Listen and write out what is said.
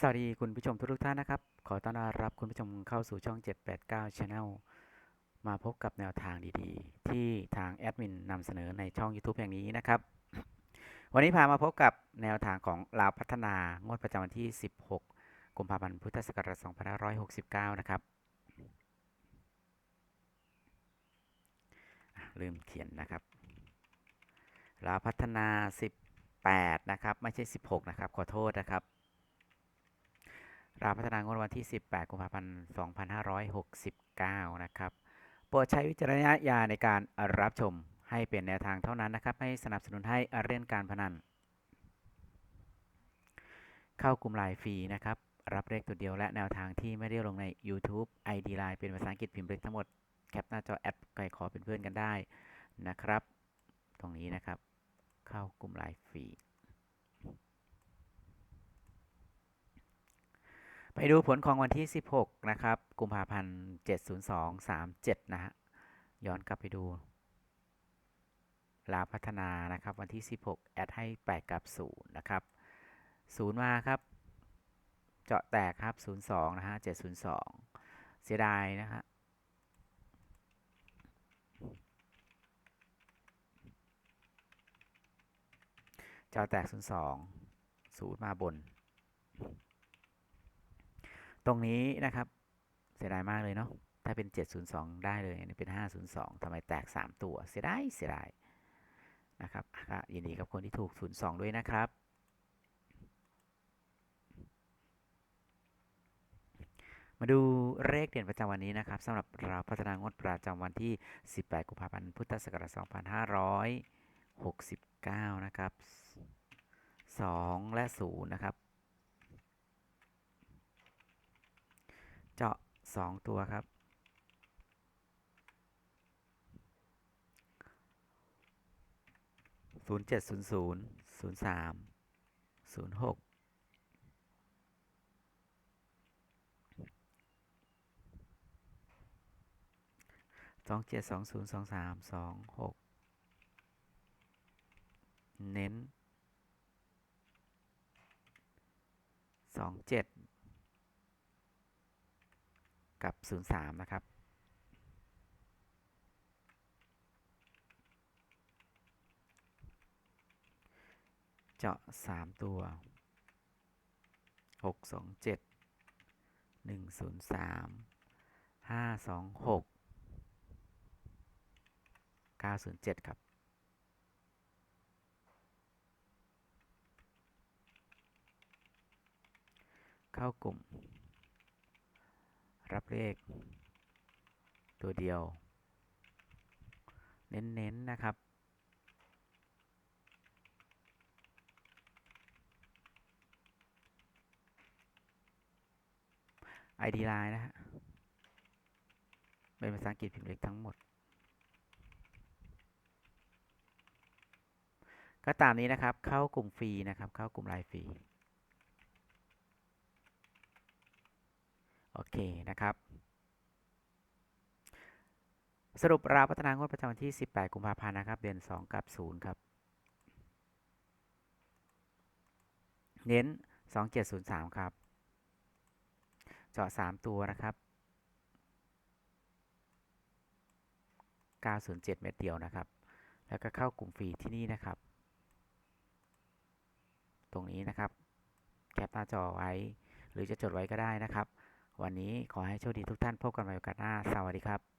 สวัสดีคุณผู้ชมทุกท่านนะครับ ขอต้อนรับคุณผู้ชมเข้าสู่ช่อง 789 Channel มาพบกับแนวทางดีๆ ที่ทางแอดมินนำเสนอในช่อง YouTube อย่งนี้นะครับ วันนี้พามาพบกับแนวทางของลาวพัฒนางวดประจำวันที่ 16 กุมภาพันธ์ พุทธศักราช2569 นะครับอะลืมเขียนนะครับ ลาวพัฒนา 18 นะครับ ไม่ใช่ 16 นะครับ ขอโทษนะครับ ราพัฒนางวดวันที่ 18 กุมภาพันธ์ 2569 นะครับ โปรดใช้วิจารณญาณในการรับชมให้เป็นแนวทางเท่านั้นนะครับ ไม่สนับสนุนให้เล่นการพนัน เข้ากลุ่มไลน์ฟรีนะครับ รับเลขตัวเดียวและแนวทางที่ไม่ได้ลงใน YouTube ID Line เป็นภาษาอังกฤษพิมพ์เล็กทั้งหมด แคปหน้าจอแอดไก่ขอเป็นเพื่อนกันได้นะครับ ตรงนี้นะครับ เข้ากลุ่มไลน์ฟรี ไปดูผลของวันที่ 16 นะครับ กุมภาพันธ์ 70237 นะฮะ ย้อนกลับไปดู ลาพัฒนานะครับ วันที่ 16 แอดให้ 8 กับ 0 นะครับ 0 มาครับ เจาะแตกครับ 02 นะฮะ 702 เสียดายนะฮะเจาะแตก 02 0 มาบน ตรงนี้นะครับเสียดายมากเลยเนาะถ้าเป็น 702 ได้เลยอันนี้เป็น 502ทำไมแตก 3 ตัว เสียดายเสียดายนะครับก็ยินดีกับคนที่ถูก 02 ด้วยนะครับ มาดูเลขเด่นประจำวันนี้นะครับสำหรับเราพัฒนางวดประจำวันที่ 18 กุมภาพันธ์ พุทธศักราช2569 นะครับ 2 และ 0 นะครับ เจาะ2ตัวครับ ศูนย์เจ็ดศูนย์ศูนย์ศูนย์สามศูนย์หกสองเจ็ดสองศูนย์สองสามสองหกเน้นสองเจ็ด กับศูนย์สามนะครับ เจาะสามตัวหกสองเจ็ดหนึ่งศูนย์สามห้าสองหกเก้าศูนย์เจ็ดครับเข้ากลุ่ม รับเลข ตัวเดียว เน้นๆนนะครับ ID Line นะฮะ เป็นภาษาอังกฤษพิมพ์เล็กทั้งหมด ก็ตามนี้นะครับ เข้ากลุ่มฟรีนะครับ เข้ากลุ่มไลน์ฟรี โอเคนะครับ สรุปราพัฒนางวดประจำวันที่ 18 กุมภาพันธ์นะครับ เดือน 2 กับ 0 ครับ เน้น 2703 ครับ เจาะ 3 ตัวนะครับ 907 เม็ดเดียวนะครับ แล้วก็เข้ากลุ่มฟรีที่นี่นะครับ ตรงนี้นะครับ แคปหน้าจอไว้ หรือจะจดไว้ก็ได้นะครับ วันนี้ขอให้โชคดีทุกท่านพบกันใหม่โอกาสหน้า สวัสดีครับ